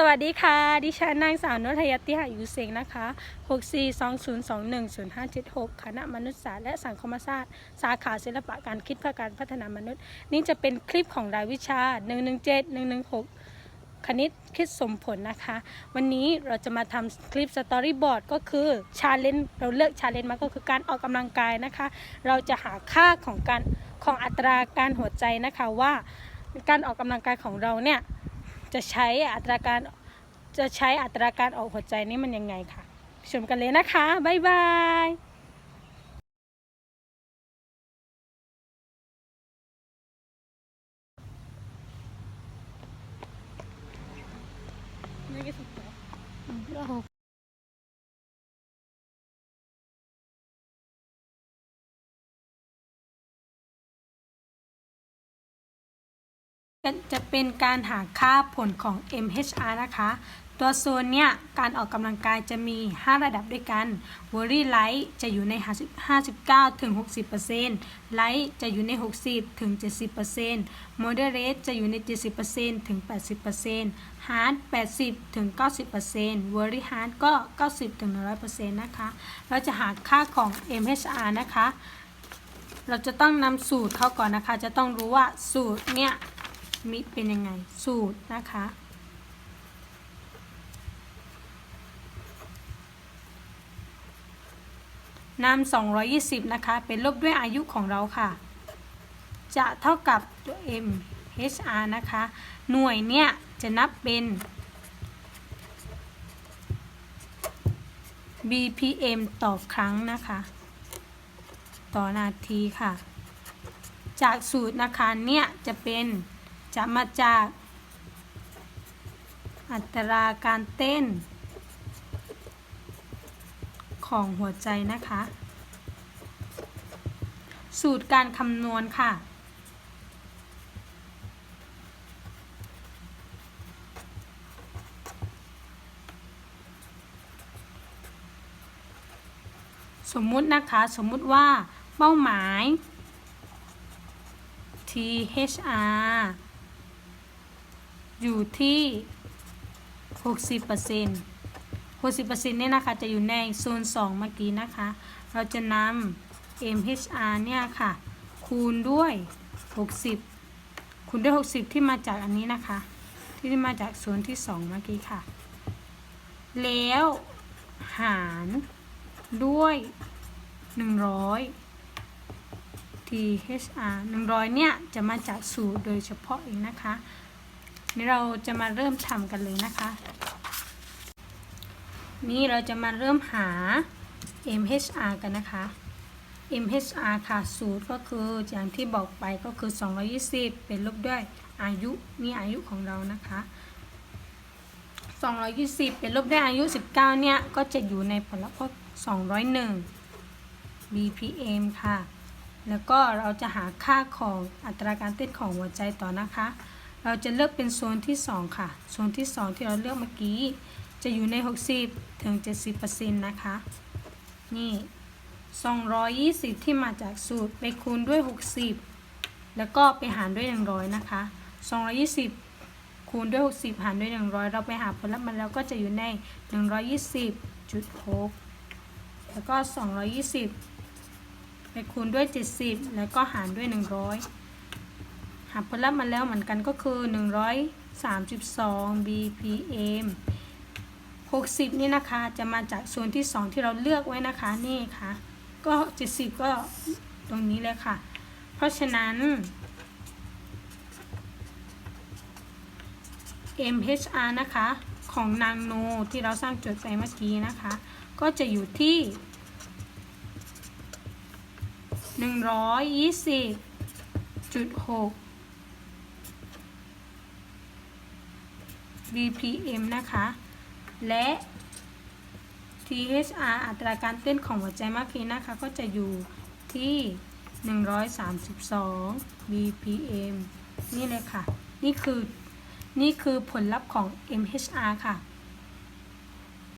สวัสดีค่ะ ดิฉันนางสาวนุทยติหายุเสงนะคะ 6420210576 คณะมนุษยศาสตร์และสังคมศาสตร์ สาขาศิลปะการคิดเพื่อการพัฒนามนุษย์ นี่จะเป็นคลิปของรายวิชา 117 116 คณิตคิดสมผลนะคะ วันนี้เราจะมาทำคลิปสตอรี่บอร์ดก็คือชาเลนจ์เราเลือกชาเลนจ์มาก็คือการออกกำลังกายนะคะ เราจะหาค่าของการของอัตราการหัวใจนะคะว่าการออกกำลังกายของเราเนี่ย จะใช้อัตราการจะใช้อัตราการออกหัวใจนี่มันยังไงค่ะ ชมกันเลยนะคะ บ๊ายบาย จะเป็นการหาค่าผลของ MHR นะคะ ตัวโซนเนี่ยการออกกำลังกายจะมี 5 ระดับด้วยกัน w o r r y Light จะอยู่ใน 59ถึง60% Light จะอยู่ใน 60ถึง70% Moderate จะอยู่ใน 70%ถึง 80% Hard 80ถึง90% w o r r y Hard ก็ 90ถึง100%นะคะ เราจะหาค่าของ MHR นะคะ เราจะต้องนำสูตรเข้าก่อนนะคะ จะต้องรู้ว่าสูตรเนี่ย มิเป็นยังไง สูตรนะคะ นำ220 นะคะ เป็นลบด้วยอายุของเราค่ะ จะเท่ากับตัว m hr นะคะ หน่วยเนี่ยจะนับเป็น bpm ต่อครั้งนะคะ ต่อนาทีค่ะ จากสูตรนะคะเนี่ยจะเป็น จะมาจาก อัตราการเต้น ของหัวใจนะคะ สูตรการคำนวณค่ะ สมมุตินะคะสมมุติว่าเป้าหมาย THR อยู่ที่ 60% 60%เนี่ยนะคะจะอยู่ในโซน 2 เมื่อกี้นะคะ เราจะนำ MHR เนี่ยค่ะ คูณด้วย 60 คูณด้วย 60 ที่มาจากอันนี้นะคะ ที่มาจากโซนที่ 2 เมื่อกี้ค่ะ แล้วหารด้วย 100 THR 100 เนี่ย จะมาจากสูตรโดยเฉพาะเองนะคะ นี่เราจะมาเริ่มทำกันเลยนะคะ นี่เราจะมาเริ่มหา MHR กันนะคะ MHR ค่ะสูตรก็คืออย่างที่บอกไปก็คือ 220 เป็นลบด้วยอายุนี่อายุของเรานะคะ 220 เป็นลบด้วยอายุ 19 เนี่ย ก็จะอยู่ในผลพจน์201 BPM ค่ะ แล้วก็เราจะหาค่าของอัตราการเต้นของหัวใจต่อนะคะ เราจะเลือกเป็นโซนที่ 2 ค่ะ โซนที่ 2 ที่เราเลือกเมื่อกี้ จะอยู่ใน 60ถึง70%นะคะ นี่ 220 ที่มาจากสูตรไปคูณด้วย 60 แล้วก็ไปหารด้วย 100 นะคะ 220 คูณด้วย 60 หารด้วย 100 เราไปหาผลลัพธ์มันแล้วก็จะอยู่ใน 120.6 แล้วก็ 220 ไปคูณด้วย 70 แล้วก็หารด้วย 100าผลลัพธ์มาแล้วเหมือนกันก็คือ 132 bpm 60 นี่นะคะจะมาจากส่วนที่ 2 ที่เราเลือกไว้นะคะนี่ค่ะ ก็ 70 ก็ตรงนี้เลยค่ะ เพราะฉะนั้น MHR นะคะ ของนางโนที่เราสร้างจทย์ไปเมื่อกี้นะคะ ก็จะอยู่ที่ 120.6 BPM นะคะ และ THR อัตราการเต้นของหัวใจเมื่อกี้นะคะ ก็จะอยู่ที่ 132 BPM นี่เลยค่ะ นี่คือ นี่คือผลลัพธ์ของ MHR ค่ะ